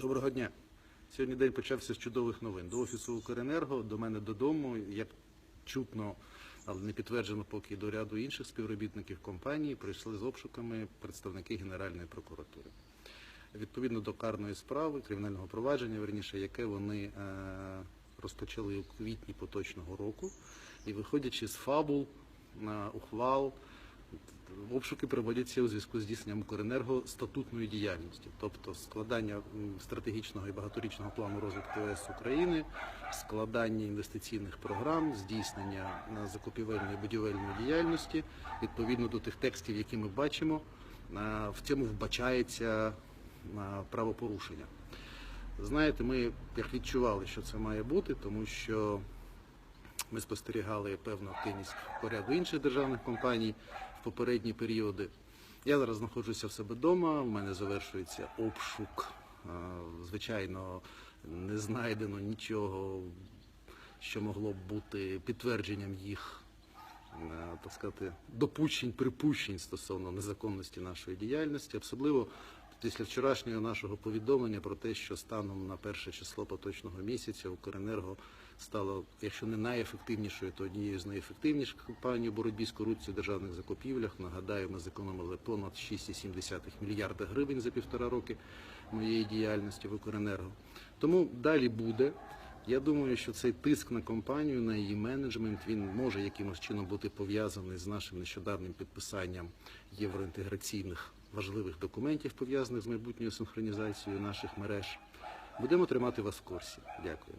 Доброго дня. Сьогодні день почався з чудових новин. До офісу Укренерго, до мене додому, як чутно, але не підтверджено поки до ряду інших співробітників компанії, прийшли з обшуками представники Генеральної прокуратури. Відповідно до карної справи, кримінального провадження, верніше, яке вони е, розпочали у квітні поточного року, і виходячи з фабул, е, ухвал, Обшуки проводяться у зв'язку з здійсненням Укренерго статутної діяльності, тобто складання стратегічного і багаторічного плану розвитку ОС України, складання інвестиційних програм, здійснення закупівельної і будівельної діяльності відповідно до тих текстів, які ми бачимо. В цьому вбачається правопорушення. Знаєте, ми як відчували, що це має бути, тому що ми спостерігали певну активність по ряду інших державних компаній в попередні періоди. Я зараз знаходжуся в себе вдома, у мене завершується обшук. Звичайно, не знайдено нічого, що могло б бути підтвердженням їх е, так сказати, допущень, припущень стосовно незаконності нашої діяльності, особливо після вчорашнього нашого повідомлення про те, що станом на перше число поточного місяця Укренерго стало, якщо не найефективнішою, то однією з найефективніших компаній у боротьбі з корупцією в державних закупівлях. Нагадаю, ми зекономили понад 6,7 мільярда гривень за півтора роки моєї діяльності в Укренерго. Тому далі буде. Я думаю, що цей тиск на компанію, на її менеджмент, він може якимось чином бути пов'язаний з нашим нещодавним підписанням євроінтеграційних важливих документів, пов'язаних з майбутньою синхронізацією наших мереж. Будемо тримати вас в курсі. Дякую.